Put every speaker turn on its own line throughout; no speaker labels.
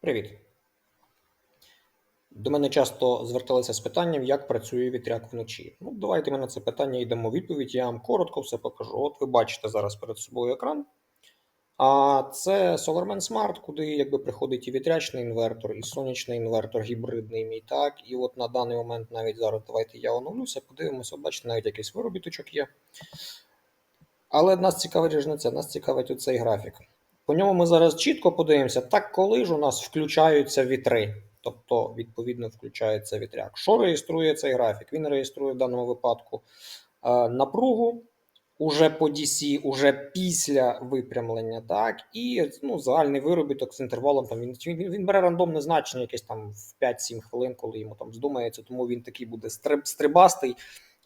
Привіт. До мене часто зверталися з питанням, як працює вітряк вночі. Ну, давайте ми на це питання йдемо відповідь. Я вам коротко все покажу. От ви бачите зараз перед собою екран. А це SolarMan Smart, куди якби приходить і вітрячний інвертор, і сонячний інвертор, гібридний мій. Так, і от на даний момент навіть зараз давайте я оновлюся, подивимося, бачите, навіть якийсь виробіточок є. Але нас цікавить ж не це, нас цікавить оцей графік. По ньому ми зараз чітко подивимося, так коли ж у нас включаються вітри. Тобто, відповідно, включається вітряк. Що реєструє цей графік? Він реєструє в даному випадку е, напругу уже по DC, уже після випрямлення, так, і ну, загальний виробіток з інтервалом. Там він, він, він бере рандомне значення, якесь там в 5-7 хвилин, коли йому там здумається, тому він такий буде стриб, стрибастий,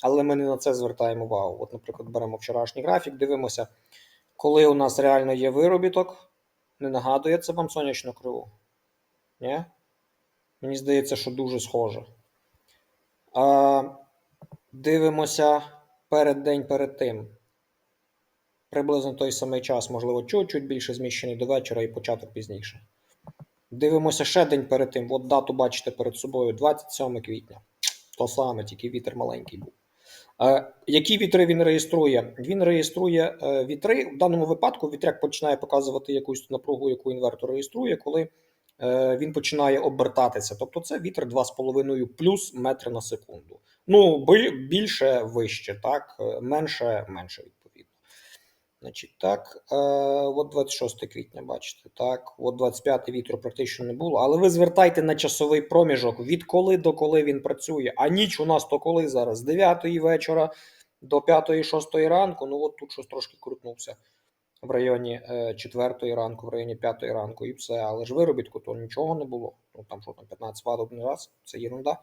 але ми не на це звертаємо увагу. От, наприклад, беремо вчорашній графік, дивимося, коли у нас реально є виробіток. Не нагадує це вам сонячну криву? Ні? Мені здається, що дуже схоже. А, Дивимося перед день перед тим. Приблизно той самий час, можливо, чуть-чуть більше зміщений до вечора і початок пізніше. Дивимося ще день перед тим. От дату бачите перед собою 27 квітня. То саме, тільки вітер маленький був. Які вітри він реєструє? Він реєструє е, вітри. В даному випадку вітряк починає показувати якусь напругу, яку інвертор реєструє, коли е, він починає обертатися. Тобто це вітер 2,5 плюс метри на секунду. Ну, бі- більше вище, так, е, менше, менше відповідно. Значить, так, е, от 26 квітня, бачите, так, от 25 вітру практично не було. Але ви звертайте на часовий проміжок, від коли до коли він працює. А ніч у нас то коли зараз? З 9 вечора до 5-6 ранку. Ну от тут щось трошки крутнувся в районі е, 4 ранку, в районі 5 ранку, і все. Але ж виробітку то нічого не було. Ну там що там 15 Вт один раз, це єрунда.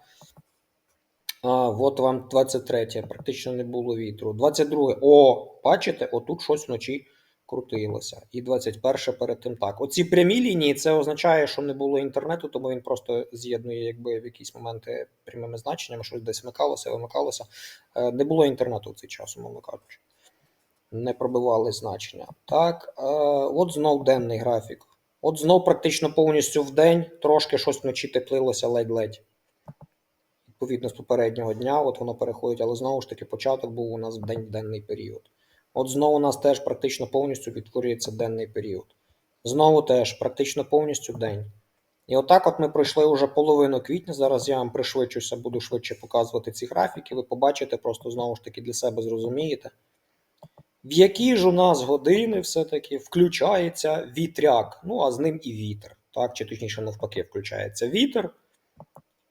А, от вам 23, практично не було вітру. 22. О, бачите, отут щось вночі крутилося. І 21 перед тим так. Оці прямі лінії це означає, що не було інтернету, тому він просто з'єднує, якби в якісь моменти прямими значеннями, щось десь вмикалося, вимикалося. Е, Не було інтернету в цей час, умовно кажучи. Не пробивали значення. Так, е, от знов денний графік. От знов практично повністю в день, трошки щось вночі теплилося ледь-ледь відповідно з попереднього дня, от воно переходить, але знову ж таки початок був у нас в день денний період. От знову у нас теж практично повністю відтворюється денний період. Знову теж практично повністю день. І отак от ми пройшли вже половину квітня. Зараз я вам пришвидшуся, буду швидше показувати ці графіки. Ви побачите, просто знову ж таки для себе зрозумієте. В які ж у нас години все-таки включається вітряк, ну а з ним і вітер. Так, чи точніше навпаки, включається вітер,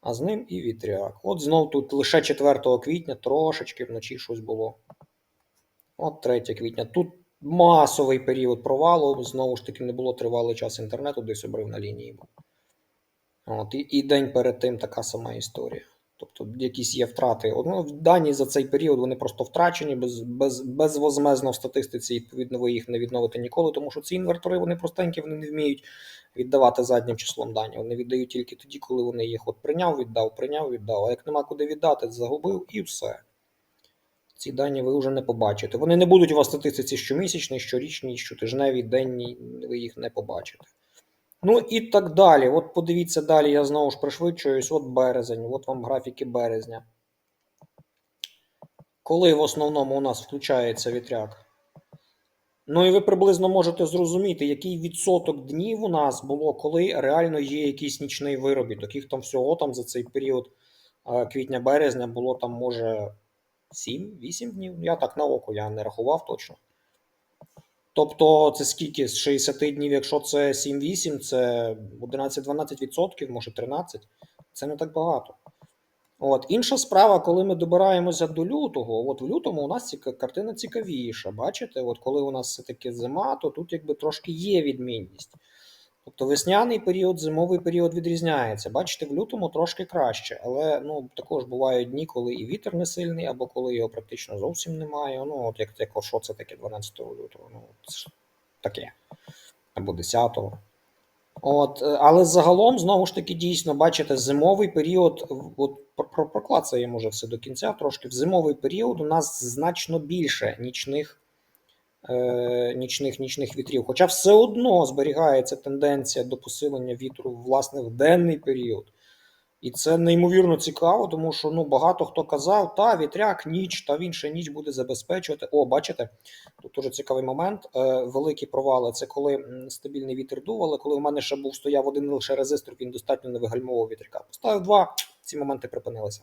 а з ним і вітряк. От знов тут лише 4 квітня трошечки вночі щось було. От 3 квітня. Тут масовий період провалу. Знову ж таки, не було тривалий час інтернету, десь обрив на лінії. От, і, і день перед тим така сама історія. Тобто якісь є втрати. От, Ну, дані за цей період вони просто втрачені без, без, безвозмезно в статистиці. Відповідно, ви їх не відновите ніколи, тому що ці інвертори вони простенькі, вони не вміють віддавати заднім числом дані. Вони віддають тільки тоді, коли вони їх от прийняв, віддав, прийняв, віддав. А як нема куди віддати, загубив і все. Ці дані ви вже не побачите. Вони не будуть у вас статистиці щомісячні, щорічні, щотижневі, денні, ви їх не побачите. Ну і так далі. От подивіться далі, я знову ж пришвидшуюсь. От березень, от вам графіки березня. Коли в основному у нас включається вітряк? Ну і ви приблизно можете зрозуміти, який відсоток днів у нас було, коли реально є якийсь нічний виробіток. Їх там всього там за цей період е, квітня-березня було там, може, 7-8 днів. Я так на око я не рахував точно. Тобто, це скільки з 60 днів, якщо це 7-8, це 11-12%, може 13%. Це не так багато. От. Інша справа, коли ми добираємося до лютого, от в лютому у нас ціка, картина цікавіша. Бачите, от коли у нас все-таки зима, то тут якби трошки є відмінність. Тобто весняний період, зимовий період відрізняється. Бачите, в лютому трошки краще, але ну, також бувають дні, коли і вітер не сильний, або коли його практично зовсім немає. Ну, от як, як що це таке 12 лютого? Ну, це ж таке. Або 10-го. От, е, але загалом, знову ж таки, дійсно, бачите, зимовий період, от про- про- проклацаємо вже все до кінця трошки. В зимовий період у нас значно більше нічних нічних нічних вітрів. Хоча все одно зберігається тенденція до посилення вітру власне в денний період. І це неймовірно цікаво, тому що ну багато хто казав, та вітряк, ніч, та він ще ніч буде забезпечувати. О, бачите, тут дуже цікавий момент. Е, великі провали це коли стабільний вітер дув, але коли в мене ще був стояв один лише резистор, він достатньо не вигальмовував вітряка. Поставив два, ці моменти припинилися.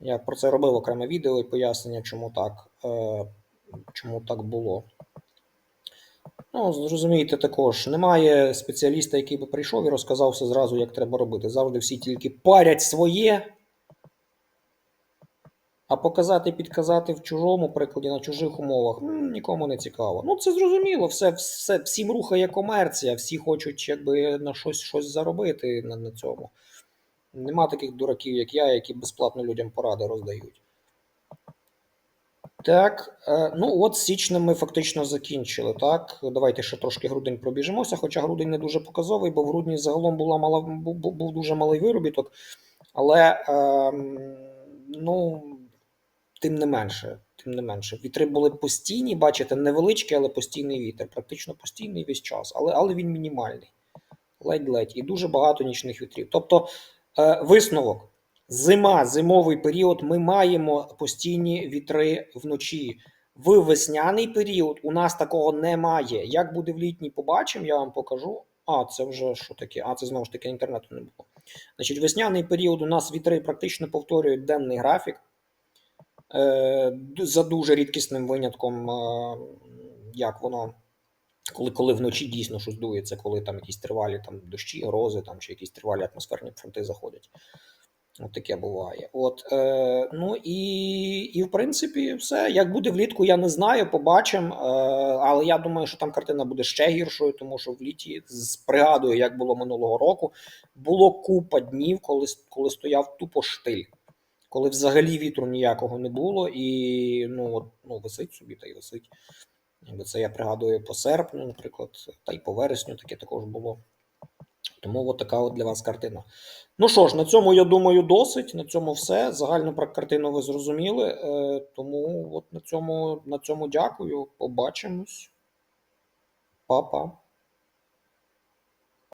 Я про це робив окреме відео і пояснення, чому так, е, чому так було. Ну, зрозумієте також, немає спеціаліста, який би прийшов і розказав все зразу, як треба робити. Завжди всі тільки парять своє, а показати, підказати в чужому прикладі на чужих умовах м, нікому не цікаво. Ну, це зрозуміло, все, все, всім рухає комерція, всі хочуть якби на щось, щось заробити на, на цьому. Нема таких дураків, як я, які безплатно людям поради роздають. Так, е, ну от січнем ми фактично закінчили. Так, давайте ще трошки грудень пробіжимося. Хоча грудень не дуже показовий, бо в грудні загалом була мала, був, дуже малий виробіток. Але ем, ну, тим не менше, тим не менше, вітри були постійні, бачите, невеличкі, але постійний вітер. Практично постійний весь час, але, але він мінімальний. Ледь-ледь. І дуже багато нічних вітрів. Тобто, е, висновок. Зима, зимовий період, ми маємо постійні вітри вночі. В весняний період у нас такого немає. Як буде в літній, побачимо, я вам покажу. А, це вже що таке? А, це знову ж таки інтернету не було. Значить, весняний період у нас вітри практично повторюють денний графік. Е, за дуже рідкісним винятком, е, як воно коли, коли вночі дійсно щось дується, коли там якісь тривалі там, дощі, грози там, чи якісь тривалі атмосферні фронти заходять. От таке буває. От, е, ну і, і в принципі, все. Як буде влітку, я не знаю, побачимо. Е, але я думаю, що там картина буде ще гіршою, тому що в літі пригадую, як було минулого року. Було купа днів, коли, коли стояв тупо штиль, коли взагалі вітру ніякого не було, і ну, от, ну висить собі та й висить. Це я пригадую по серпню, наприклад, та й по вересню таке також було. Тому от така от для вас картина. Ну що ж, на цьому я думаю, досить. На цьому все. Загальну про картину ви зрозуміли. Е, тому от на цьому, на цьому дякую. Побачимось. Па-па.